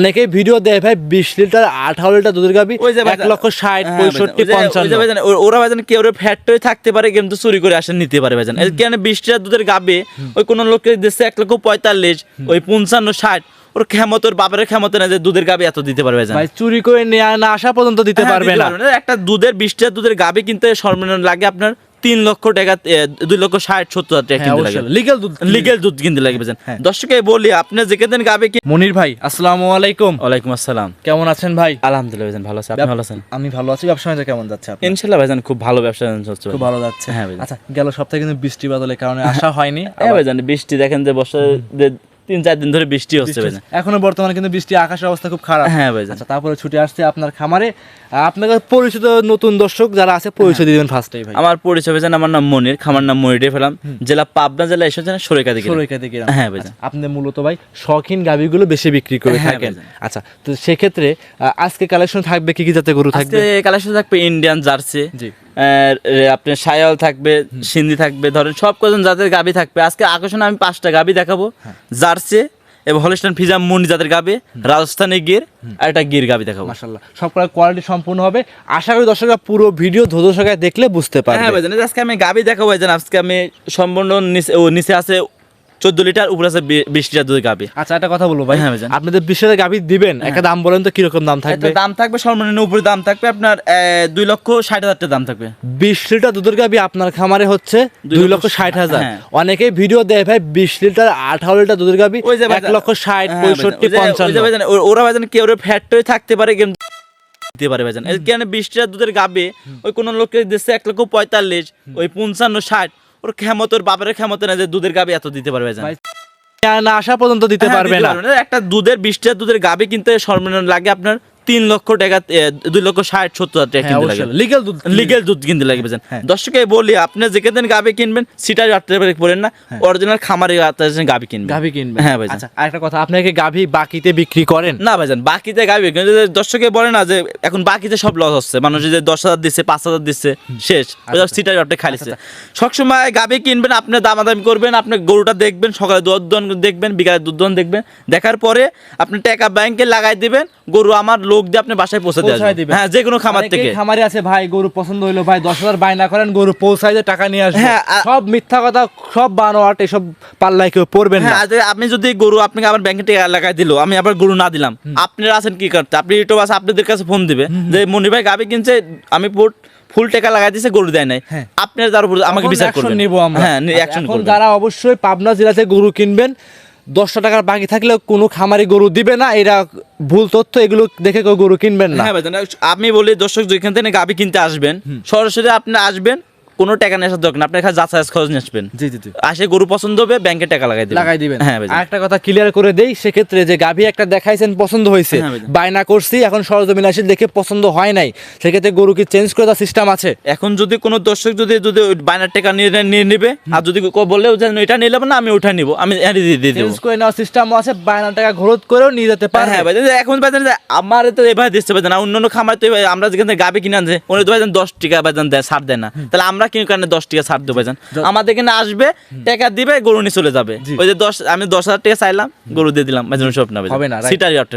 অনেকেই ভিডিও দেয় ভাই বিশ লিটার আঠারো লিটার দুধের গাবি এক লক্ষ ষাট হ্যাঁ পঁয়ষট্টি পঞ্চান্ন। ওরা ভাইজান কেউ ফ্যাক্টরি থাকতে পারে কিন্তু চুরি করে আসেন নিতে পারে ভাইজান। কেন বিশ লিটার দুধের গাবে ওই কোন লোকের দেশে এক লক্ষ পঁয়তাল্লিশ ওই পঞ্চান্ন ষাট ওর ক্ষমত ওর বাপের ক্ষমতা না যে দুধের গাবে এত দিতে পারবে ভাই চুরি করে নিয়ে না আসা পর্যন্ত দিতে হ্যাঁ, পারবে না। একটা দুধের বিশ লিটার দুধের গাবে কিনতে সর্বনিম্ন লাগে আপনার তিন লক্ষ টাকা দুই লক্ষ ষাট সত্তর হাজার টাকা কিনতে লাগে লিগেল দুধ লিগেল দুধ কিনতে লাগবে হ্যাঁ। দর্শকে বলি আপনি যেখানে গাবে কি? মনির ভাই আসসালামু আলাইকুম। ওয়ালাইকুম আসসালাম। কেমন আছেন ভাই? আলহামদুলিল্লাহ ভাইজান ভালো আছে। আপনি ভালো আছেন? আমি ভালো আছি। ব্যবসা বাণিজ্য কেমন যাচ্ছে ভাইজান খুব ভালো ব্যবসা চলছে খুব ভালো যাচ্ছে। হ্যাঁ। আচ্ছা গেল সপ্তাহে কিন্তু বৃষ্টি বাদলের কারণে আসা হয়নি। হ্যাঁ ভাইজান বৃষ্টি দেখেন যে বর্ষা যে তিন চার দিন ধরে বৃষ্টি হচ্ছে ভাইজান। এখনও বর্তমানে কিন্তু বৃষ্টি আকাশের অবস্থা খুব খারাপ। হ্যাঁ ভাইজান। আচ্ছা তারপরে ছুটে আসছে আপনার খামারে। আপনাদের পরিচিত নতুন দর্শক যারা আছে পরিচয় দিবেন ফার্স্টেই ভাই। আমার পরিচয় ভাইজান আমার নাম মনির। খামার নাম মনির ফেলাম। জেলা পাবনা জেলা এসেছেন সরিকা দিকে। সরৈকা গ্রাম। হ্যাঁ ভাইজান। আচ্ছা, আপনি মূলত ভাই শখিন গাভিগুলো বেশি বিক্রি করে হ্যাঁ, থাকেন। আচ্ছা তো সেক্ষেত্রে আজকে কালেকশন থাকবে কি কি জাতের গরু থাকবে? কালেকশন থাকবে ইন্ডিয়ান জার্সি জি। আপনার সায়াল থাকবে সিন্ধি থাকবে ধরেন সব কজন জাতের গাবি থাকবে। আজকে আকর্ষণে আমি পাঁচটা গাবি দেখাবো। জার্সে জার্সি এবং হলিস্টান ফিজাম মুন্ডি জাতের গাবে রাজস্থানি গির আর একটা গির গাবি দেখাবো। মাশাল্লাহ সবকটা কোয়ালিটি সম্পূর্ণ হবে। আশা করি দর্শকরা পুরো ভিডিও ধৈর্য সহকারে দেখলে বুঝতে হ্যাঁ পারবে। ভাইজান আজকে আমি গাবি দেখাবো ভাইজান। আজকে আমি সম্পূর্ণ নিচে আছে চোদ্দ লিটার উপরে আছে বিশ লিটার দুধ গাবি আচ্ছা একটা কথা বলব ভাই। হ্যাঁ। আপনাদের বিশেষ গাভি দিবেন একটা দাম বলেন তো কীরকম দাম থাকবে? দাম থাকবে সর্বনিম্ন উপরে দাম থাকবে আপনার দুই লক্ষ ষাট হাজার টাকা দাম থাকবে। বিশ লিটার দুধের গাভি আপনার খামারে হচ্ছে দুই লক্ষ ষাট হাজার। হ্যাঁ। অনেকেই ভিডিও দেয় ভাই বিশ লিটার আঠারো লিটার দুধের গাভি ওই যে এক লক্ষ ষাট হ্যাঁ, পঁয়ষট্টি পঞ্চান্ন। ওরা ভাইজান কেউ ফ্যাক্টরি থাকতে পারে কিন্তু দিতে পারে ভাইজান। কেন বিশ লিটার দুধের গাবে ওই কোন লোকের দেশে এক লক্ষ পঁয়তাল্লিশ ওই পঞ্চান্ন ষাট ওর ক্ষমত ওর বাপের ক্ষমতা না যে দুধের গাবি এত দিতে পারবে ভাই, না আসা পর্যন্ত দিতে হ্যাঁ, পারবে না। একটা দুধের বিশটা দুধের গাবি কিনতে সর্বনিম্ন লাগে আপনার তিন লক্ষ টাকা দুই লক্ষ ষাট সত্তর হাজার টাকা কিনতে লাগে লিগেল দুধ লিগেল দুধ কিনতে লাগবে হ্যাঁ। দর্শকে বলি আপনি যেখানে গাবে কিনবেন সিটার পড়েন না। অরিজিনাল খামারে গাবে কিনবেন। গাভি কিনবে হ্যাঁ ভাইজান। আচ্ছা আরেকটা কথা আপনাকে গাভি বাকিতে বিক্রি করেন? না ভাইজান বাকিতে গাইবে কিন্তু যে দর্শকে বলে না যে এখন বাকিতে সব লস হচ্ছে। মানুষ যে দশ হাজার দিচ্ছে পাঁচ হাজার দিচ্ছে শেষ। সিটার আপনি খাইছে সবসময় গাবি কিনবেন আপনি দামাদামি করবেন আপনি গরুটা দেখবেন সকালে দুধ দেখবেন বিকালে দুধ দেখবেন। দেখার পরে আপনি টাকা ব্যাংকে লাগাই দিবেন গরু আমার লোক দিয়ে আপনি বাসায় পৌঁছে দিবেন। হ্যাঁ যে কোনো খামার থেকে। খামারে আছে ভাই গরু পছন্দ হইল ভাই দশ হাজার বায়না করেন গরু পৌঁছায় যে টাকা নিয়ে আসবে। হ্যাঁ, সব মিথ্যা কথা সব বানো আট এসব পাল্লায় কেউ পড়বেন না। হ্যাঁ আজ আপনি যদি গরু আপনাকে আমার ব্যাংকে টাকা লাগাই দিল আমি আবার গরু না দিলাম আপনারা আছেন কি করতে? আপনি ইউটিউব আছে আপনাদের কাছে ফোন দিবে যে মনি ভাই গাবি কিনছে আমি পুট ফুল টাকা লাগাই দিছে গরু দেয় নাই। হ্যাঁ। আপনার তার উপর আমাকে বিচার করবেন। হ্যাঁ আচ্ছা, যারা অবশ্যই পাবনা জেলাতে গরু কিনবেন দশটা টাকার বাকি থাকলে কোনো খামারি গরু দিবে না এরা ভুল তথ্য এগুলো দেখে কেউ গরু কিনবেন না। হ্যাঁ ভাইজান আমি বলি দর্শক যেখান থেকে গাবি কিনতে আসবেন সরাসরি আপনি আসবেন কোনো টাকা আসার দরকার না আপনার কাছে যাচাই খরচ নিয়ে আসবেন। জি জি জি। আসে গরু পছন্দ হবে ব্যাংকে টাকা লাগাই দিবেন লাগাই দিবেন। হ্যাঁ আর একটা কথা ক্লিয়ার করে দেই সেক্ষেত্রে যে গাভী একটা দেখাইছেন পছন্দ হয়েছে হ্যাঁ বায়না করছি এখন সরজমিন আসি দেখে পছন্দ হয় নাই। সেক্ষেত্রে গরু কি চেঞ্জ করে দেওয়ার সিস্টেম আছে? এখন যদি কোনো দর্শক যদি যদি ওই বাইনার টাকা নিয়ে নিয়ে নিবে আর যদি কেউ বলে যে এটা নিলাম না আমি ওটা নিব আমি দিয়ে দিয়ে দেবো। চেঞ্জ করে নেওয়ার সিস্টেমও আছে বায়না টাকা ঘরত করেও নিয়ে যেতে পারে হ্যাঁ ভাই এখন যে আমার তো এভাবে দিচ্ছে ভাইজান আর অন্যান্য খামার তো আমরা যেখানে গাভী কিনে আনছে উনি তো ভাইজান দশ টাকা ভাইজান দেয় ছাড় দেয় না। তাহলে আমরা কিনে কারণে দশ টাকা ছাড় দেবো ভাইজান আমাদের এখানে আসবে টাকা দিবে গরু নিয়ে চলে যাবে। ওই যে দশ আমি দশ হাজার টাকা চাইলাম গরু দিয়ে দিলাম ভাইজান সব না হবে না,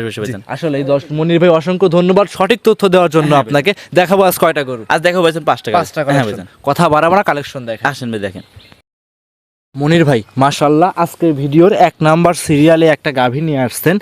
বিষয় ভাইজান আসলে এই দশ মনির ভাই অসংখ্য ধন্যবাদ। সঠিক তথ্য দেওয়ার জন্য আপনাকে। দেখাবো আজ কয়টা গরু। আজ দেখো ভাইজান পাঁচ টাকা পাঁচ টাকা হ্যাঁ ভাইজান কথা বাড়াবো না কালেকশন দেখেন। আসেন ভাই দেখেন। মনির ভাই মাশাল্লাহ আজকের ভিডিওর এক নাম্বার সিরিয়ালে একটা গাভী নিয়ে আসছেন।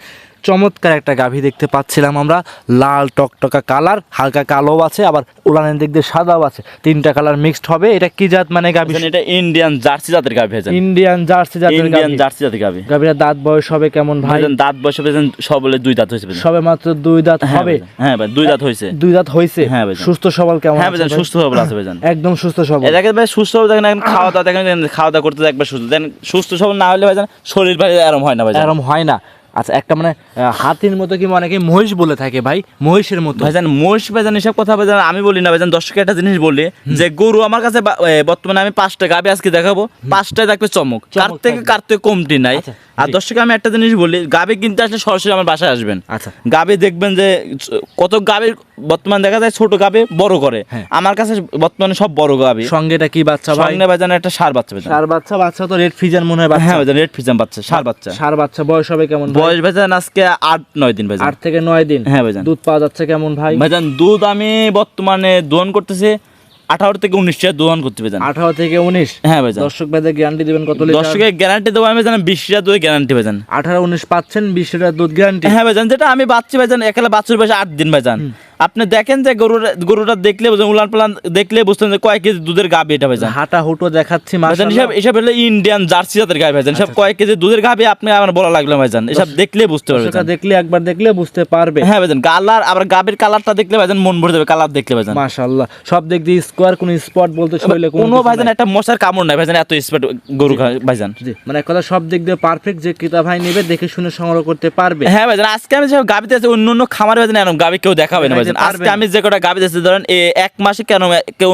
চমৎকার একটা গাভী দেখতে পাচ্ছিলাম আমরা। লাল টকটকা কালার হালকা কালো আছে আবার উলানের দিক দিয়ে সাদাও আছে। তিনটা কালার মিক্সড হবে। এটা কি জাত মানে গাভী? এটা ইন্ডিয়ান জার্সি জাতের গাভি ইন্ডিয়ান জার্সি জাতের ইন্ডিয়ান জার্সি জাতের গাভি। গাভীরা দাঁত বয়স হবে কেমন ভাই? দাঁত বসে ভাইজান সবলে দুই দাঁত হয়েছে সবে মাত্র দুই দাঁত হ্যাঁ হবে। হ্যাঁ ভাই দুই দাঁত হয়েছে। দুই দাঁত হয়েছে। হ্যাঁ ভাইজান। সুস্থ সবল কেমন হ্যাঁ ভাই? সুস্থ সবল আছে ভাইজান। একদম সুস্থ সবল। এটাকে ভাই সুস্থ হবে দেখেন এখন খাওয়া দাওয়া দেখেন খাওয়া দাওয়া করতে একবার সুস্থ দেখেন সুস্থ সবল না হলে ভাইজান শরীর ভাই আরাম হয় না ভাই এরম হয় না। আচ্ছা একটা মানে হাতির মতো কি অনেকে মহিষ বলে থাকে ভাই? মহিষের মতো। ভাইজান মহিষ ভাইজান এসব কথা ভাইজান আমি বলি না ভাইজান দর্শক একটা জিনিস বলি যে গরু আমার কাছে বর্তমানে আমি পাঁচটা গাবি আজকে দেখাবো পাঁচটায় থাকবে চমক। কার থেকে। কার থেকে কমটি নাই। আচ্ছা, আর। দর্শক আমি একটা জিনিস বলি গাবি কিনতে আসলে সরাসরি আমার বাসায় আসবেন। আচ্ছা। গাবে দেখবেন যে কত গাবির বর্তমানে দেখা যায় ছোট গাবে বড় করে। হ্যাঁ। আমার কাছে বর্তমানে সব বড় গাবি সঙ্গে এটা কি বাচ্চা ভাই? সঙ্গে ভাইজান একটা সার বাচ্চা সার বাচ্চা বাচ্চা তো রেড ফিজার মনে হয় হ্যাঁ ভাইজান রেড ফিজাম বাচ্চা সার বাচ্চা। সার বাচ্চা বয়স হবে কেমন? বয়স ভাইজান আজকে আট নয় দিন ভাইজান আট থেকে নয় দিন? হ্যাঁ ভাইজান দুধ পাওয়া যাচ্ছে কেমন ভাই? ভাইজান দুধ আমি বর্তমানে দোহন করতেছি আঠারো থেকে উনিশ টাকা দোহন করতে ভাইজান আঠারো থেকে উনিশ? হ্যাঁ ভাইজান দর্শক ভাইদের গ্যারান্টি দিবেন কত লিটার? দর্শকের গ্যারান্টি দেবো আমি জানি বিশ টাকা দুধ গ্যারান্টি ভাইজান আঠারো উনিশ পাচ্ছেন বিশ লিটার দুধ গ্যারান্টি হ্যাঁ ভাইজান যেটা আমি বাচ্চি ভাইজান একালে বাচ্চার বয়সে আট দিন ভাইজান আপনি দেখেন যে গরুর গরুটা দেখলে উলান পালান দেখলে বুঝতেন যে কয় কেজি দুধের গাবি এটা ভাইজান। হাঁটা হুটো দেখাচ্ছি ভাইজান এসব এসব হলো ইন্ডিয়ান জার্সি জাতের গাই ভাইজান। সব কয়েক কেজি দুধের গাবি আপনি আমার বলা লাগল ভাইজান। এসব দেখলে বুঝতে পারবেন দেখলে একবার দেখলে বুঝতে পারবে। হ্যাঁ ভাইজান কালার আবার গাবির কালারটা দেখলে ভাইজান মন ভরে যাবে কালার দেখলে ভাইজান। মাশাআল্লাহ সব দিক দিয়ে স্কোয়ার কোন স্পট বলতে শরীরে কোনো ভাইজান একটা মশার কামড় নাই ভাইজান এত স্পট গরু ভাইজান। মানে এক কথা সব দিক দিয়ে পারফেক্ট যে ক্রেতা ভাই নেবে দেখে শুনে সংগ্রহ করতে পারবে। হ্যাঁ ভাইজান আজকে আমি যেসব গাবিতে আছে অন্য অন্য খামারে ভাইজান এরকম গাবি কেউ দেখাবে না ভাইজান। দেখাইতে আজকে আমি যে কটা গাবি দিয়েছি ধরেন এক মাসে কেন কেউ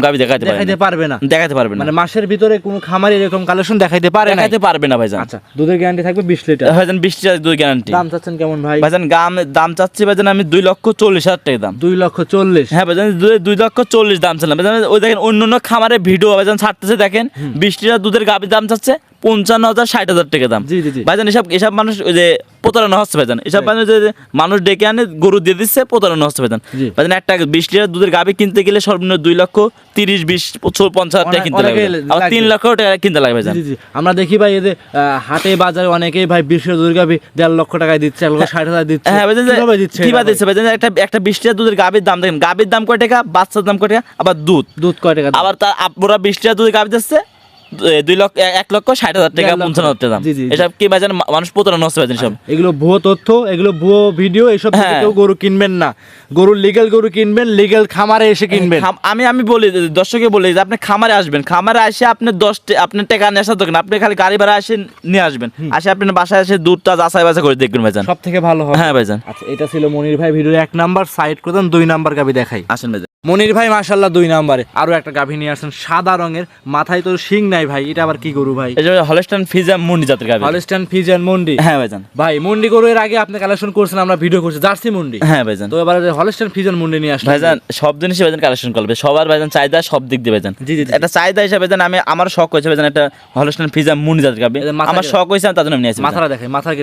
গাবি দেখাতে পারে দেখাইতে পারবে না। দেখাতে পারবে না। মানে মাসের ভিতরে কোনো খামারে এরকম কালেকশন পারে না দেখাতে পারবে না ভাইজান। আচ্ছা দুধের গ্যারান্টি থাকবে বিশ লিটার। ভাইজান বিশ টাকা দুই গ্যারান্টি দাম চাচ্ছেন কেমন ভাই? ভাইজান গাম দাম চাচ্ছি ভাইজান আমি দুই লক্ষ চল্লিশ হাজার টাকা দাম। দুই লক্ষ চল্লিশ। হ্যাঁ ভাইজান দুই- দুই লক্ষ চল্লিশ দাম ছিলাম ভাইজান ওই দেখেন অন্য অন্য খামারে ভিডিও ভাইজান ছাড়তেছে দেখেন বিশ লিটার দুধের গাবির দাম চাচ্ছে পঞ্চান্ন হাজার ষাট হাজার টাকা দাম। ভাইজান এসব এসব মানুষ ওই যে প্রতারণা হচ্ছে ভাইজান। এসব মানুষ যে মানুষ ডেকে আনে গরু দিয়ে দিচ্ছে প্রতারণা হচ্ছে ভাইজান। ভাইজান একটা বিশ লিটার দুধের গাবি কিনতে গেলে সর্বনিম্ন দুই লক্ষ তিরিশ বিশ পঞ্চাশ হাজার টাকা কিনতে লাগবে অনেকেই আবার তিন লক্ষ টাকা কিনতে লাগবে ভাইজান। আমরা দেখি ভাই এদের হাটে বাজারে অনেকেই ভাই বিশ লিটার দুধের গাভি দেড় লক্ষ টাকায় দিচ্ছে এক লক্ষ ষাট হাজার দিচ্ছে। হ্যাঁ ভাইজান দিচ্ছে কীভাবে ভাই? দিচ্ছে ভাইজান? একটা একটা বিশ লিটার দুধের গাবির দাম দেখেন। গাবির দাম কয় টাকা? বাচ্চার দাম কয় টাকা? আবার দুধ। দুধ কয় টাকা আবার তার আপনারা বিশ লিটার দুধের গাবি দিচ্ছে দুই লক্ষ এক লক্ষ ষাট হাজার টাকা পঞ্চান্ন হাজার দাম। এসব কি ভাইজান মানুষ প্রতারণা হচ্ছে ভাইজান সব এগুলো ভুয়ো তথ্য এগুলো ভুয়ো ভিডিও এসব হ্যাঁ। কেউ গরু কিনবেন না। গরু লিগেল গরু কিনবেন লিগেল খামারে এসে কিনবেন। আমি আমি বলি বলি যে আপনি খামারে আসবেন। খামারে আসে আপনি দশ আপনার টাকা নিয়ে আসার দোকান আপনি খালি গাড়ি ভাড়া আসে নিয়ে আসবেন। আসে আপনি বাসায় এসে দুধটা যাচাই বাছাই করে দেখবেন ভাইজান। সব থেকে ভালো হবে। হ্যাঁ ভাইজান। আচ্ছা এটা ছিল মনির ভাই ভিডিওর এক নাম্বার। সাইড করে দুই নাম্বার গাভি দেখাই। আসেন ভাইজান। মনির ভাই মাশাল্লাহ দুই নাম্বারে। আরও একটা গাভি নিয়ে আসছেন সাদা রঙের। মাথায় তো শিং নাই ভাই এটা আবার কি গরু ভাই? হলস্টান ফিজা মুন্ডি জাতের গাবি হলস্টান ফিজিয়ান মন্ডি? হ্যাঁ ভাইজান। ভাই মন্ডি গরু এর আগে আপনি কালেকশন করছেন আমরা ভিডিও করছি জার্সি মন্ডি। হ্যাঁ ভাইজান। তো এবার হলস্টান ফিজিয়ান মন্ডি নিয়ে আসলেন। ভাইজান সব জিনিসই ভাইজান কালেকশন করবে সবার ভাইজান চাহিদা সব দিক দিয়ে ভাইজান। জি, জি, জি। একটা চাহিদা হিসাবে ভাইজান আমি আমার শখ হয়েছে ভাইজান একটা হলস্টান ফিজা মুন্ডি জাতের মাথা আমার শখ হয়েছে আমি তার জন্য আমি নিয়েছি মাথাটা দেখে মাথা কি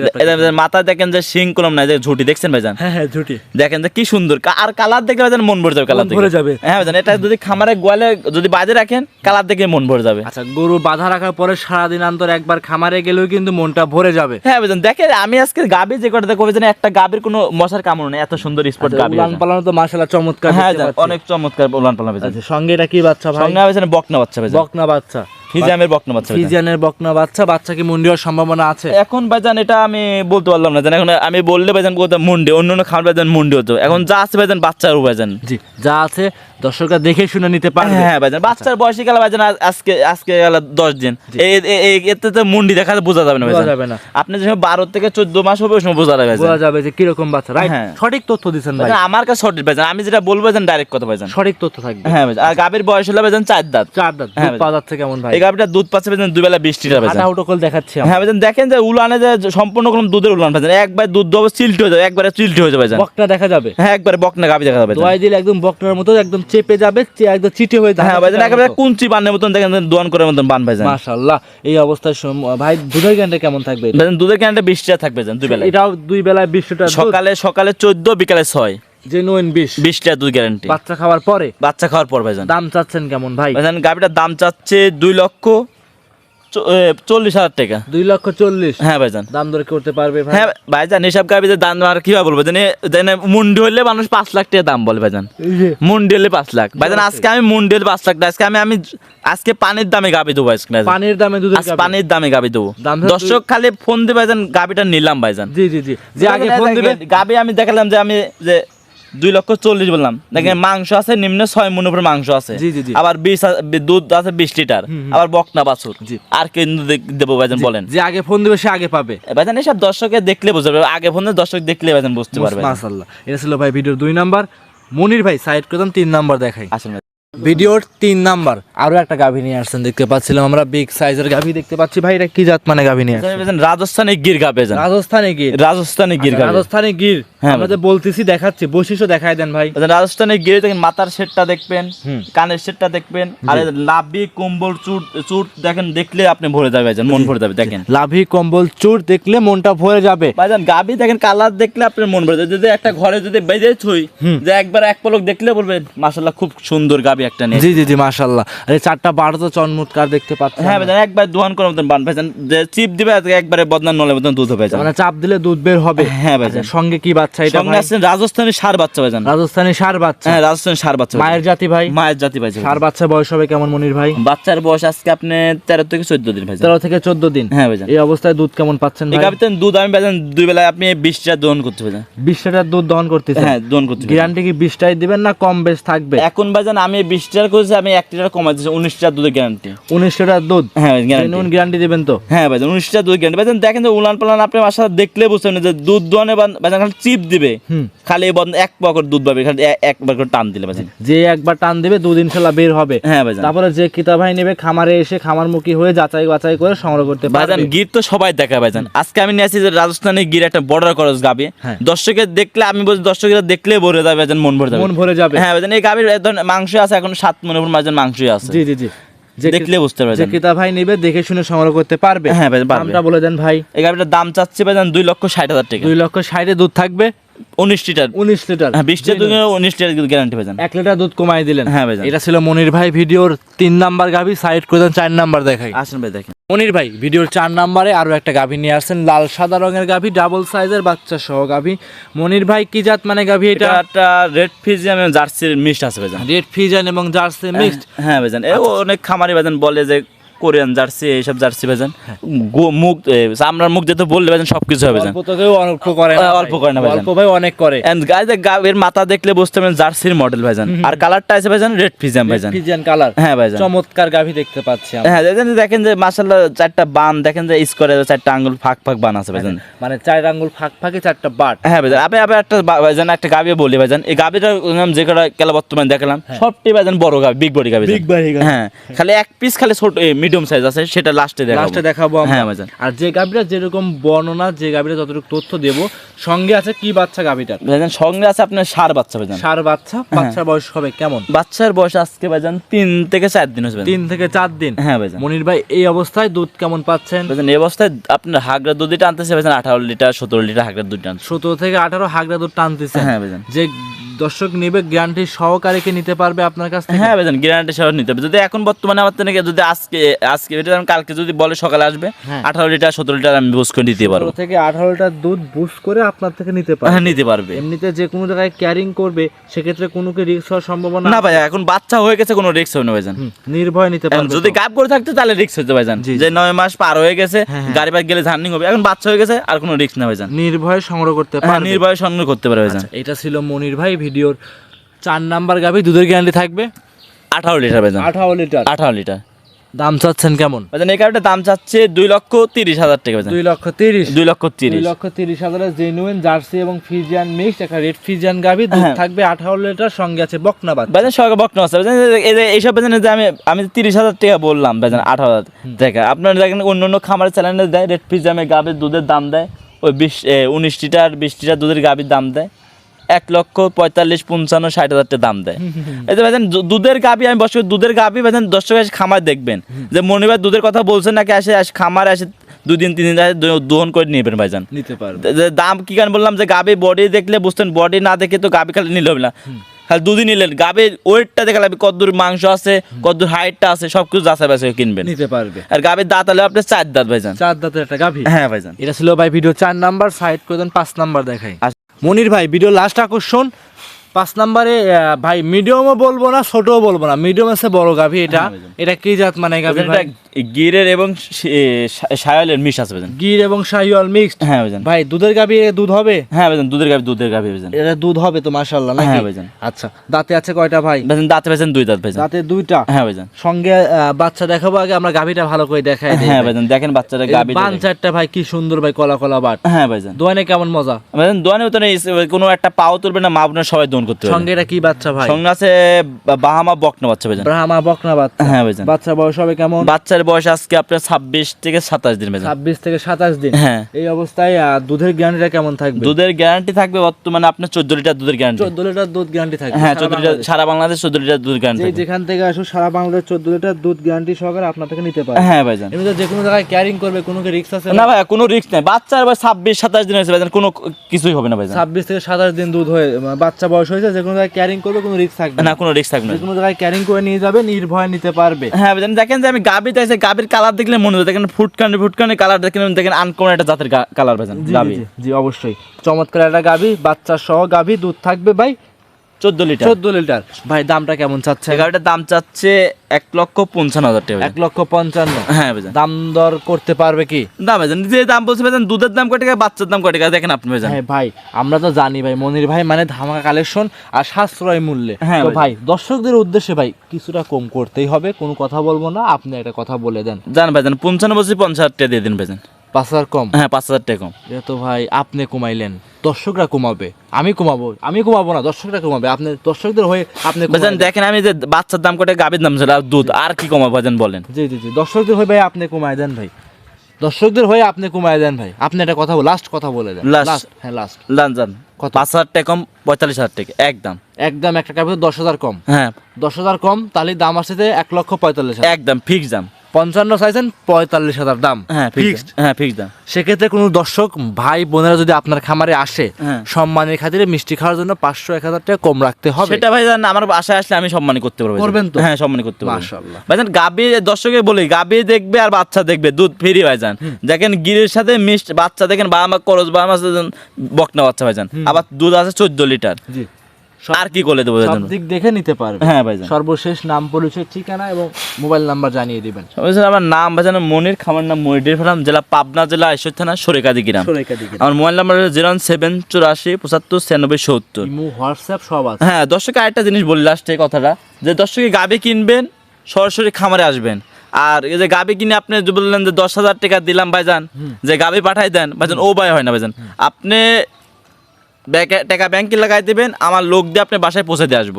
মাথা দেখেন যে শিং কলম নাই যে ঝুটি দেখছেন ভাইজান? হ্যাঁ হ্যাঁ ঝুটি। দেখেন যে কি সুন্দর আর কালার দেখে ভাইজান মন ভরে যাবে কালার দেখে যাবে। হ্যাঁ ভাইজান এটা যদি খামারে গোয়ালে যদি বাজে রাখেন কালার দেখে মন ভরে যাবে। আচ্ছা গরু বাঁধা রাখার পরে সারাদিন অন্তর একবার খামারে গেলেও কিন্তু মনটা ভরে যাবে। হ্যাঁ ভাইজান দেখেন আমি আজকে গাবি যে কটা দেখো ভাইজান একটা গাবির কোনো মশার কামড় নেই এত সুন্দর স্পট আচ্ছা, গাবি উলান। পালানো তো মাশাআল্লাহ চমৎকার হ্যাঁ অনেক চমৎকার উলান পালন ভাইজান। আচ্ছা সঙ্গে এটা কি বাচ্চা ভাই? সঙ্গে ভাইজান বকনা বাচ্চা ভাইজান। বকনা বাচ্চা। ফিজামের বকনা বাচ্চা। ফিজিয়ানের বকনা বাচ্চা বাচ্চা কি মুন্ডি হওয়ার সম্ভাবনা আছে? এখন ভাইজান এটা আমি বলতে পারলাম না। জান এখন আমি বললে ভাইজান বলতে মুন্ডি অন্য অন্য খাবার ভাইজান মুন্ডি হতো। এখন যা আছে ভাইজান বাচ্চার ভাইজান। জি যা আছে দর্শকরা দেখে শুনে নিতে পারবে। হ্যাঁ ভাইজান। বাচ্চার বয়সী গেল ভাইজান আজকে আজকে গেল দশ দিন। এতে তো মুন্ডি দেখা বোঝা যাবে না বোঝা যাবে না। আপনি যখন বারো থেকে চোদ্দ মাস হবে ওই সময় বোঝা যাবে বোঝা যাবে যে কীরকম বাচ্চা। রাইট হ্যাঁ। সঠিক তথ্য দিচ্ছেন ভাই। আমার কাছে সঠিক ভাইজান। আমি যেটা বলব ভাইজান ডাইরেক্ট কথা ভাইজান। সঠিক তথ্য থাকবে। হ্যাঁ ভাইজান। আর গাভীর বয়স হলো ভাইজান চার দাঁত। চার দাঁত। হ্যাঁ দুধ ভাই। পাওয়া যাচ্ছে কেমন ভাই? এই গাভীটা দুধ পাচ্ছে ভাইজান দুই বেলা বিশ লিটার ভাইজান কল দেখাচ্ছি হ্যাঁ ভাইজান দেখেন যে উলানে যে সম্পূর্ণ কোনো দুধের উলান ভাইজান। একবার দুধ দেবো চিল্টি হয়ে যাবে একবারে চিল্টি হয়ে যাবে ভাইজান। বকনা দেখা যাবে। হ্যাঁ একবারে বকনা গাভী দেখা যাবে দোয়াই দিলে একদম বকনার মতো একদম চেপে যাবে একদম চিটে হয়ে যায় হ্যাঁ ভাইজান একেবারে কুঞ্চি বানের মতন দেখেন দোয়ান করার মতন বান ভাই মাশাআল্লাহ এই অবস্থায় ভাই দুধের ক্যানটা কেমন থাকবে? দুধের ক্যানটা বৃষ্টিটা থাকবে দুই বেলা এটাও দুই বেলায় বৃষ্টিটা সকালে সকালে চোদ্দ বিকালে ছয়। জেনুইন বিশ। বিশ টাকা দুধ গ্যারান্টি। বাচ্চা খাওয়ার পরে? বাচ্চা খাওয়ার পর ভাইজান। দাম চাচ্ছেন কেমন ভাই? ভাইজান গাভীটার দাম চাচ্ছে দুই লক্ষ। চল্লিশ হাজার টাকা। দুই লক্ষ চল্লিশ। হ্যাঁ ভাইজান। দাম দর করতে পারবে হ্যাঁ ভাইজান এসব গাভীদের দাম আর কীভাবে বলব? জানি জানি মুন্ডি হলে মানুষ পাঁচ লাখ টাকা দাম বলে ভাইজান। মুন্ডি হলে পাঁচ লাখ। ভাইজান আজকে আমি মুন্ডি হলে পাঁচ লাখ আজকে আমি আমি আজকে পানির দামে গাভী দেবো আজকে পানির দামে আজ পানির দামে গাভী দেবো। দর্শক খালি ফোন দিয়ে ভাইজান গাভীটা নিলাম ভাইজান। জি জি জি। যে আগে ফোন দিবে গাবি আমি দেখালাম যে আমি যে দুই লক্ষ চল্লিশ বললাম। দেখেন মাংস আছে নিম্ন ছয় মন উপরে মাংস আছে। আবার বিশ দুধ আছে বিশ লিটার। আবার বকনা বাছুর। আর কিন্তু দেবো ভাইজান বলেন। যে আগে ফোন দিবে সে আগে পাবে। ভাইজান এসব দর্শকে দেখলে বুঝতে পারবে। আগে ফোনে দর্শক দেখলে ভাইজান বুঝতে পারবে মাশাআল্লাহ। এটা ছিল ভাই ভিডিওর দুই নাম্বার। মনির ভাই সাইড করতাম তিন নাম্বার দেখাই। আসেন ভিডিওর তিন নাম্বার। আরও একটা গাভী নিয়ে আসছেন দেখতে পাচ্ছিলাম আমরা। বিগ সাইজের গাভী দেখতে পাচ্ছি। ভাই এটা কি জাত মানে গাভী নিয়ে আসছেন? রাজস্থানে গির যান রাজস্থানে গির। রাজস্থানে গির গাবে রাজস্থানে গির। আমরা যে বলতেছি দেখাচ্ছি বৈশিষ্ট্য দেখাই দেন ভাই। ভাইজান রাজস্থানে গিয়ে দেখেন মাথার সেটটা দেখবেন কানের সেটটা দেখবেন আর নাভি কম্বল চুট চুট দেখেন দেখলে আপনি ভরে যাবে ভাইজান মন ভরে যাবে দেখেন। লাভি কম্বল চুর দেখলে মনটা ভরে যাবে। ভাইজান গাবি দেখেন কালার দেখলে আপনার মন ভরে যাবে। যদি একটা ঘরে যদি বেজে ছুই। যে একবার এক পলক দেখলে বলবেন মাশাল্লাহ খুব সুন্দর গাবি একটা নিয়ে জি জি জি মাশাল্লাহ আরে চারটা বারো তো চনমুৎকার দেখতে পাচ্ছেন হ্যাঁ ভাইজান একবার দোয়ান করার মতন বান। ভাইজান যে চিপ দিবে আজকে একবারে বদনাম নলের মতন দুধ হবে মানে চাপ দিলে দুধ বের হবে। হ্যাঁ ভাইজান। আচ্ছা, সঙ্গে কি বাচ্চা এটা সঙ্গে আছেন রাজস্থানী সার বাচ্চা ভাইজান। রাজস্থানী সার বাচ্চা। হ্যাঁ রাজস্থানী সার বাচ্চা মায়ের জাতি ভাই। মায়ের জাতি ভাইজান। সার বাচ্চা বয়স হবে কেমন মনির ভাই? বাচ্চার বয়স আজকে আপনি তেরো থেকে চোদ্দ দিন ভাইজান। তেরো থেকে চোদ্দ দিন। হ্যাঁ ভাইজান। এই অবস্থায় দুধ কেমন পাচ্ছেন ভাই? দুধ আমি ভাইজান দুই বেলায় আপনি দহন করতে বিশ লিটার দুধ দহন করতেছেন? হ্যাঁ দহন করতে গ্যারান্টি কি বিশটাই দিবেন না কম বেশ থাকবে? এখন ভাইজান আমি বিশ লিটার করেছি আমি এক লিটার কমাই দিচ্ছি উনিশ লিটার দুধের গ্যারান্টি। উনিশ লিটার দুধ? হ্যাঁ গ্যারান্টি। গ্যারান্টি দিবেন তো? হ্যাঁ ভাইজান উনিশ লিটার দুধ গ্যারান্টি ভাইজান দেখেন যে উলান পালান আপনি বাসা দেখলে বুঝতে পারবেন যে দুধ দোয়ানে ভাইজান খালি চিপ দিবে খালি বন্ধ এক পকেট দুধ পাবে খালি একবার করে টান দিলে ভাইজান যে একবার টান দেবে দুধ ইনশাল্লাহ বের হবে। হ্যাঁ ভাইজান তারপরে যে কিতা ভাই নেবে খামারে এসে খামারমুখী হয়ে যাচাই বাছাই করে সংগ্রহ করতে ভাইজান পারবে গির তো সবাই দেখা ভাইজান আজকে আমি নিয়ে আসি যে রাজস্থানে গির একটা বর্ডার করস গাবে। হ্যাঁ। দর্শকের দেখলে আমি বলছি দর্শকেরা দেখলে ভরে যাবে ভাইজান মন ভরে যাবে। মন ভরে যাবে। হ্যাঁ ভাইজান এই গাবির মাংস আছে এখন সাত মনে ভাইজান মাংসই আছে। জি জি জি। দেখলে বুঝতে যে ক্রেতা ভাই নেবে দেখে শুনে সংগ্রহ করতে পারবে। হ্যাঁ ভাই দামটা বলে দেন ভাই। এই গাড়িটার দাম চাচ্ছে ভাইজান দুই লক্ষ ষাট হাজার টাকা। দুই লক্ষ ষাটে দুধ থাকবে? উনিশ লিটার। উনিশ লিটার। হ্যাঁ বিশ লিটার উনিশ লিটার গ্যারান্টি ভাইজান এক লিটার দুধ কমাই দিলেন। হ্যাঁ ভাই এটা ছিল মনির ভাই ভিডিওর তিন নাম্বার গাভি সাইড করে দেন চার নাম্বার দেখাই। আসেন ভাই দেখেন। মনির ভাই ভিডিওর চার নাম্বারে আরও একটা গাভী নিয়ে আসছেন। লাল সাদা রঙের গাভী ডাবল সাইজের বাচ্চা সহ গাভী। মনির ভাই কি জাত মানে গাভী এটা? একটা রেড ফিজিয়াম জার্সির মিক্সড আছে ভাইজান। রেড ফিজিয়ান এবং জার্সি মিক্সড হ্যাঁ ভাইজান। এ অনেক খামারি ভাইজান বলে যে কোরিয়ান জার্সি এইসব জার্সি ভাইজান। মুখ মুখ যেতে বললে ভাইজান হবে ভাইজান। অল্প করে। অল্প করে না অল্প ভাই অনেক করে। এর মাথা দেখলে বুঝতে পারবেন জার্সির মডেল ভাইজান। আর কালারটা আছে ভাইজান রেড ফিজিয়াম ভাইজান। ফিজিয়ান কালার হ্যাঁ ভাইজান। চমৎকার গাভি দেখতে পাচ্ছি হ্যাঁ দেখেন দেখেন যে চারটা বান দেখেন যে স্কোয়ারে চারটা আঙ্গুল ফাঁক ফাঁক বান আছে ভাইজান। মানে চার আঙ্গুল ফাঁক ফাঁকে চারটা বাট। হ্যাঁ ভাইজান আমি আবার একটা ভাইজান একটা গাবি বলি ভাইজান। এই নাম যে কটা কেলা বর্তমানে দেখালাম সবটি ভাইজান বড় গাবি বিগ বডি গাবি হ্যাঁ। Big body গাভী। হ্যাঁ খালি এক পিস খালি ছোট মিডিয়াম সাইজ আছে সেটা লাস্টে দেখাবো। লাস্টে দেখাবো হ্যাঁ ভাইজান। আর যে গাভিটা যেরকম বর্ণনা যে গাভিটা যতটুকু তথ্য দেব সঙ্গে আছে কি বাচ্চা গাভিটার? ভাইজান সঙ্গে আছে আপনার সার বাচ্চা ভাইজান। সার বাচ্চা বাচ্চার বয়স হবে কেমন? বাচ্চার বয়স আজকে ভাইজান তিন থেকে চার দিন ভাইজান। তিন থেকে চার দিন? হ্যাঁ ভাইজান। মনির ভাই এই অবস্থায় দুধ কেমন পাচ্ছেন? ভাইজান এই অবস্থায় আপনার হাগরা দুধ এটা আনতেছে ভাইজান আঠারো লিটার সতেরো লিটার হাগরা দুধ টান সতেরো থেকে আঠারো হাগড়া দুধ টানতেছে। হ্যাঁ ভাইজান। যে দর্শক নেবে গ্যারান্টি সহকারে কে নিতে পারবে আপনার কাছ থেকে? হ্যাঁ ভাইজান গ্যারান্টি সহ নিতে হবে যদি এখন বর্তমানে আমার থেকে যদি আজকে আজকে এটা আমি কালকে যদি বলে সকালে আসবে হ্যাঁ। আঠারো লিটার সতেরো লিটার আমি বুঝ করে দিতে পারব। থেকে আঠারো লিটার দুধ বুস্ট করে আপনার থেকে নিতে পারবে। হ্যাঁ নিতে পারবে। এমনিতে যে কোনো জায়গায় ক্যারিং করবে সেক্ষেত্রে কোনো কি রিস্ক হওয়ার সম্ভাবনা না ভাই এখন বাচ্চা হয়ে গেছে কোনো রিস্ক হবে না ভাইজান। নির্ভয় নিতে পারবে যদি? গাপ করে থাকতো তাহলে রিস্ক হতো ভাইজান। যে নয় মাস পার হয়ে গেছে হ্যাঁ, হ্যাঁ। গাড়ি বাইক গেলে জার্নিং হবে। এখন বাচ্চা হয়ে গেছে আর কোনো রিস্ক না ভাইজান। নির্ভয়ে সংগ্রহ করতে পারবে। নির্ভয় সংগ্রহ করতে পারে ভাইজান। আচ্ছা, এটা ছিল মনির ভাই ভিডিওর চার নাম্বার গাভি দুধের গ্যারান্টি থাকবে। আঠারো লিটার ভাইজান। আঠারো লিটার। আঠারো লিটার। দাম চাচ্ছেন কেমন? ভাইজান এই কারণে দাম চাচ্ছে দুই লক্ষ তিরিশ হাজার টাকা দুই লক্ষ তিরিশ। দুই লক্ষ তিরিশ। দুই লক্ষ তিরিশ হাজারের জেনুইন জার্সি এবং ফিজিয়ান মিক্স একটা রেড ফিজিয়ান গাভি দুধ। থাকবে আঠারো লিটার সঙ্গে আছে বকনাবাদ ভাইজান সঙ্গে বক্ন আছে। এইসব ভাইজান যে আমি আমি তিরিশ হাজার টাকা বললাম ভাইজান আঠারো হাজার টাকা। আপনার দেখেন অন্য অন্য খামারের চ্যানেলে দেয় রেড পিজামে গাভীর দুধের দাম দেয় ওই বিশ উনিশ লিটার বিশ লিটার দুধের গাভীর দাম দেয়। এক লক্ষ পঁয়তাল্লিশ পঞ্চান্ন ষাট হাজার দাম দেয়। এই যে ভাইজান দুধের গাভী আমি বসে দুধের গাভী ভাইজান দর্শক এসে খামার দেখবেন। যে মনিবার দুধের কথা বলছেন নাকি আসে আসে খামারে আসে দুই দিন তিন দিন দোহন করে নেবেন ভাইজান। নিতে পারবে। যে দাম কি কারণ বললাম যে গাবি বডি দেখলে বুঝতেন বডি না দেখে তো গাবি খালি নিলে হবে না। খালি দুদিন নিলেন। গাবে ওয়েটটা দেখে লাগবে কতদূর মাংস আছে কতদূর হাইটটা আছে সব কিছু যাচাই বাছাই কিনবেন। নিতে পারবে। আর গাবির দাঁত হলে আপনার চার দাঁত ভাইজান। চার দাঁতের একটা গাভি? হ্যাঁ ভাইজান। এটা ছিল ভাই ভিডিও চার নাম্বার সাইড করে দেন পাঁচ নাম্বার দেখাই। আচ্ছা। মনির ভাই ভিডিও লাস্ট আকর্ষণ। পাঁচ নাম্বারে ভাই মিডিয়ামও বলব না ছোটও বলব না। মিডিয়াম আছে বড় গাভি এটা। হ্যাঁ, এটা কি জাত মানে গাভি গিরের এবং সায়ালের মিশ আছে ভাইজান। গির এবং শাহিওয়াল মিক্সড? হ্যাঁ ভাইজান। ভাই দুধের গাভি দুধ হবে? হ্যাঁ ভাইজান দুধের গাবি দুধের গাবি ভাইজান। এটা দুধ হবে তো মাশাআল্লাহ নাকি? হ্যাঁ, ভাইজান। আচ্ছা দাঁতে আছে কয়টা ভাই? ভাইজান দাঁতে ভাইজান দুই দাঁত ভাইজান। দাঁতে দুইটা? হ্যাঁ ভাইজান। সঙ্গে বাচ্চা দেখাবো আগে আমরা গাভিটা ভালো করে দেখাই হ্যাঁ। ভাইজান দেখেন বাচ্চারা এই গাবি বান চারটা ভাই কি সুন্দর ভাই কলা কলা বাট। হ্যাঁ ভাইজান। দোয়ানে কেমন মজা? ভাইজান দোয়ানে তো নেই কোনো একটা পাও তুলবে না মা আপনার সবাই দোন করতে পারবে। সঙ্গে এটা কি বাচ্চা ভাই? সঙ্গে আছে বাহামা বকনা বাচ্চা ভাইজান। ব্রাহ্মা বকনা বাচ্চা। হ্যাঁ ভাইজান। বাচ্চা বয়স হবে কেমন? বাচ্চার বাচ্চার বয়স আজকে আপনার ছাব্বিশ থেকে সাতাশ দিন ছাব্বিশ থেকে সাতাশ দিন। হ্যাঁ। এই অবস্থায় দুধের গ্যারান্টিটা কেমন থাকবে? দুধের গ্যারান্টি থাকবে বর্তমানে আপনার চোদ্দ লিটার দুধের গ্যারান্টি চোদ্দ লিটার দুধ গ্যারান্টি থাকবে হ্যাঁ চোদ্দ লিটার সারা বাংলাদেশ চোদ্দ লিটার দুধ গ্যারান্টি যেখান থেকে আসো সারা বাংলাদেশ চোদ্দ লিটার দুধ গ্যারান্টি সহকারে আপনার থেকে নিতে পারে হ্যাঁ ভাইজান। এমনিতে যে কোনো জায়গায় ক্যারিং করবে কোনো রিক্স আছে? না ভাই কোনো রিস্ক নেই। বাচ্চার বয়স ছাব্বিশ সাতাশ দিন হয়েছে ভাইজান। কোনো কিছুই হবে না ভাইজান। ছাব্বিশ থেকে সাতাশ দিন দুধ হয়ে বাচ্চা বয়স হয়েছে যে কোনো জায়গায় ক্যারিং করবে কোনো রিক্স থাকবে না কোনো রিস্ক থাকবে না। যে কোনো জায়গায় ক্যারিং করে নিয়ে যাবে নির্ভয় নিতে পারবে। হ্যাঁ ভাইজান দেখেন যে আমি গাবি চাইছি গাবির কালার দেখলে মনে হয় দেখেন ফুটকানি ফুটকানি কালার দেখেন দেখেন আনকমন একটা জাতের কালার ভাইজান গাবি জি, অবশ্যই। চমৎকার একটা গাভী বাচ্চা সহ গাভী দুধ থাকবে ভাই। চোদ্দ লিটার। চোদ্দ লিটার। ভাই দামটা কেমন চাচ্ছে গাবিটার দাম চাচ্ছে এক লক্ষ পঞ্চান্ন হাজার টাকা এক লক্ষ পঞ্চান্ন। হ্যাঁ ভাইজান। দাম দর করতে পারবে কি? ভাইজান যে দাম বলছে ভাইজান দুধের দাম কয় টাকা বাচ্চার দাম কয় টাকা দেখেন আপনি ভাইজান। হ্যাঁ ভাই আমরা তো জানি ভাই মনির ভাই মানে ধামাকা কালেকশন আর সাশ্রয় মূল্যে। হ্যাঁ ভাই। দর্শকদের উদ্দেশ্যে ভাই কিছুটা কম করতেই হবে কোনো কথা বলব না আপনি একটা কথা বলে দেন। জান ভাইজান পঞ্চান্ন বছর পঞ্চাশ হাজার টাকা দিয়ে দিন ভাইজান। পাঁচ হাজার কম? হ্যাঁ পাঁচ হাজার টাকা কম। এটা তো ভাই আপনি কমাইলেন। দর্শকরা কমাবে আমি কমাবো আমি কমাবো না দর্শকরা কমাবে আপনি দর্শকদের হয়ে আপনি ভাইজান দেখেন আমি যে বাচ্চার দাম কয় টাকা গাবির দাম ছিল দুধ আর কি কমাবো ভাইজান বলেন। জি জি জি। দর্শকদের হয়ে ভাই আপনি কমায় দেন ভাই। দর্শকদের হয়ে আপনি কমায় দেন ভাই। আপনি একটা কথা লাস্ট কথা বলে দেন। লাস্ট হ্যাঁ লাস্ট জান জান। কত? পাঁচ হাজার টাকা কম পঁয়তাল্লিশ হাজার টাকা একদম একদম একটা কাপড় দশ হাজার কম। হ্যাঁ। দশ হাজার কম তাহলে দাম আসছে এক লক্ষ পঁয়তাল্লিশ একদম ফিক্স দাম। পঞ্চান্ন চাইছেন পঁয়তাল্লিশ হাজার দাম। হ্যাঁ ফিক্সড হ্যাঁ ফিক্স দাম। সেক্ষেত্রে কোনো দর্শক ভাই বোনেরা যদি আপনার খামারে আসে হ্যাঁ। সম্মানের খাতিরে মিষ্টি খাওয়ার জন্য পাঁচশো এক হাজার টাকা কম রাখতে হবে। সেটা ভাই জান আমার বাসায় আসলে আমি সম্মানী করতে পারব করবেন তো? হ্যাঁ সম্মানী করতে পারব। মাশাআল্লাহ। ভাইজান গাবি দর্শকে বলি গাবি দেখবে আর বাচ্চা দেখবে দুধ ফ্রি ভাইজান দেখেন গিরের সাথে মিষ্টি বাচ্চা দেখেন বাবা মা করজ বাবা মা বকনা বাচ্চা ভাইজান আবার দুধ আছে চোদ্দ লিটার। আর কি করে দেবো সব দিক দেখে নিতে পারবে। হ্যাঁ ভাইজান। সর্বশেষ নাম পরিচয় ঠিকানা এবং মোবাইল নাম্বার জানিয়ে দিবেন। ভাইজান, আমার নাম ভাইজান মনির খামার নাম মনির ফার্ম জেলা পাবনা জেলা ঈশ্বর থানা সরেকাদি গ্রাম। আমার মোবাইল নাম্বার জিরো সেভেন চুরাশি পঁচাত্তর ছিয়ানব্বই সত্তর। হোয়াটসঅ্যাপ সব আছে। হ্যাঁ দর্শক আরেকটা জিনিস বলি লাস্টে কথাটা যে দর্শকে গাবি কিনবেন সরাসরি খামারে আসবেন। আর এই যে গাবি কিনে আপনি বললেন যে দশ হাজার টাকা দিলাম ভাইজান যে গাবি পাঠাই দেন ভাইজান ও ভাই হয় না ভাইজান। আপনি টাকা ব্যাংকে লাগাই দেবেন আমার লোক দিয়ে আপনি বাসায় পৌঁছে দিয়ে আসব।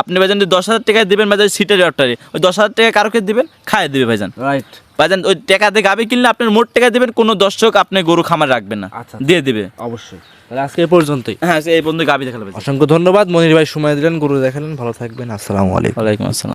আপনি ভাইজান যদি দশ হাজার টাকা দিবেন ভাইজান সিটের অর্ডারে ওই দশ হাজার টাকা কারোকে দেবেন? খায় দেবে ভাইজান। রাইট ভাইজান ওই টাকা দিয়ে গাবি কিনলে আপনার মোট টাকা দিবেন কোনো দর্শক আপনি গরু খামার রাখবেন না। আচ্ছা। দিয়ে দেবে। অবশ্যই। আজকে পর্যন্তই। হ্যাঁ এই বন্ধু গাবি দেখালে অসংখ্য ধন্যবাদ মনির ভাই সময় দিলেন গরু দেখালেন ভালো থাকবেন আসসালামু আলাইকুম। ওয়ালাইকুম আসসালাম।